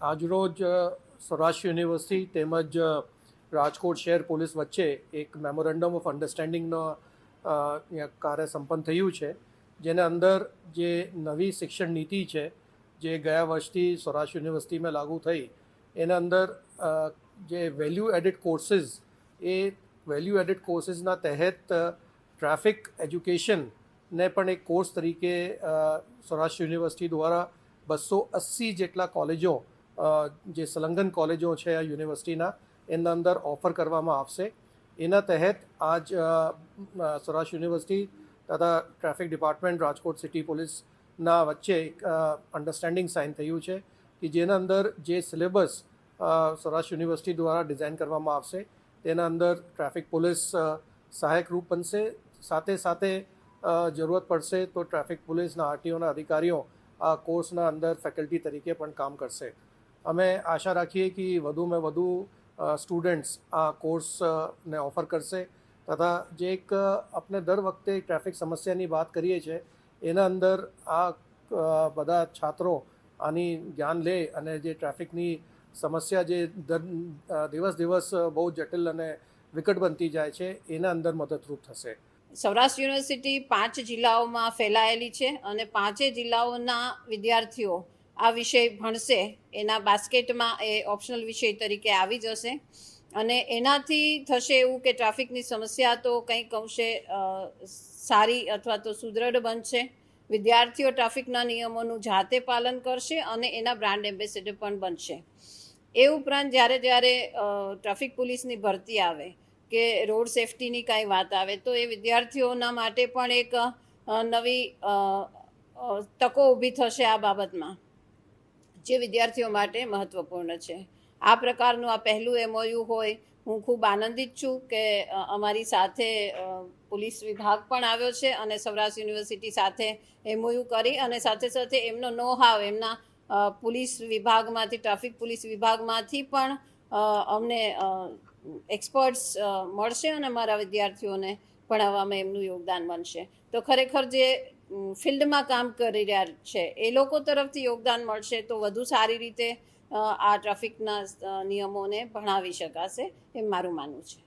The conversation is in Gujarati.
આજરોજ સૌરાષ્ટ્ર યુનિવર્સિટી તેમજ રાજકોટ શહેર પોલીસ વચ્ચે એક મેમોરેન્ડમ ઓફ અન્ડરસ્ટેન્ડિંગનો કાર્ય સંપન્ન થયું છે, જેના અંદર જે નવી શિક્ષણ નીતિ છે, જે ગયા વર્ષથી સૌરાષ્ટ્ર યુનિવર્સિટીમાં લાગુ થઈ, એના અંદર જે વેલ્યુ એડિડ કોર્સિસ એ વેલ્યુ એડિડ કોર્સિસના તહેત ટ્રાફિક એજ્યુકેશનને પણ એક કોર્સ તરીકે સૌરાષ્ટ્ર યુનિવર્સિટી દ્વારા બસો અસી જેટલા કોલેજો જે સંલગ્ન કોલેજો છે આ યુનિવર્સિટીના, એના અંદર ઓફર કરવામાં આવશે. એના તહેત આજ સૌરાષ્ટ્ર યુનિવર્સિટી તથા ટ્રાફિક ડિપાર્ટમેન્ટ, રાજકોટ સિટી પોલીસના વચ્ચે એક અન્ડરસ્ટેન્ડિંગ સાઇન થયું છે કે જેના અંદર જે સિલેબસ સૌરાષ્ટ્ર યુનિવર્સિટી દ્વારા ડિઝાઇન કરવામાં આવશે, તેના અંદર ટ્રાફિક પોલીસ સહાયક રૂપ બનશે. સાથે સાથે જરૂરત પડશે તો ટ્રાફિક પોલીસના આરટીઓના અધિકારીઓ આ કોર્સના અંદર ફેકલ્ટી તરીકે પણ કામ કરશે. અમે આશા રાખીએ કે વધુમાં વધુ સ્ટુડન્ટ્સ આ કોર્સને ઓફર કરશે. તથા જે એક આપણે દર વખતે ટ્રાફિક સમસ્યાની વાત કરીએ છીએ, એના અંદર આ બધા છાત્રો આની જ્ઞાન લે અને જે ટ્રાફિકની સમસ્યા જે દર- દિવસ દિવસ બહુ જટિલ અને વિકટ બનતી જાય છે, એના અંદર મદદરૂપ થશે. સૌરાષ્ટ્ર યુનિવર્સિટી પાંચ જિલ્લાઓમાં ફેલાયેલી છે અને પાંચે જિલ્લાઓના વિદ્યાર્થીઓ આ વિષય ભણશે, એના બાસ્કેટમાં એ ઓપ્શનલ વિષય તરીકે આવી જશે. અને એનાથી થશે એવું કે ટ્રાફિકની સમસ્યા તો કંઈક અંશે સારી અથવા તો સુદૃઢ બનશે. વિદ્યાર્થીઓ ટ્રાફિકના નિયમોનું જાતે પાલન કરશે અને એના બ્રાન્ડ એમ્બેસેડર પણ બનશે. એ ઉપરાંત જ્યારે જ્યારે ટ્રાફિક પોલીસની ભરતી આવે કે રોડ સેફટીની કાંઈ વાત આવે, તો એ વિદ્યાર્થીઓના માટે પણ એક નવી તકો ઊભી થશે આ બાબતમાં. જે વિદ્યાર્થીઓ માટે મહત્વપૂર્ણ છે. આ પ્રકારનું આ પહેલું એમઓયુ હોય, હું ખૂબ આનંદિત છું કે અમારી સાથે પોલીસ વિભાગ પણ આવ્યો છે અને સૌરાષ્ટ્ર યુનિવર્સિટી સાથે એમઓયુ કરી અને સાથે સાથે એમનો નો હાવ એમના પોલીસ વિભાગમાંથી, ટ્રાફિક પોલીસ વિભાગમાંથી પણ અમને એક્સપર્ટ્સ મળશે અને મારા વિદ્યાર્થીઓને ભણાવવામાં એમનું યોગદાન બનશે. તો ખરેખર જે ફિલ્ડમાં કામ કરી રહ્યા છે. એ લોકો તરફથી યોગદાન મળશે તો વધુ સારી રીતે આ ટ્રાફિકના નિયમોને ભણાવી શકાશે એમ મારું માનવું છે.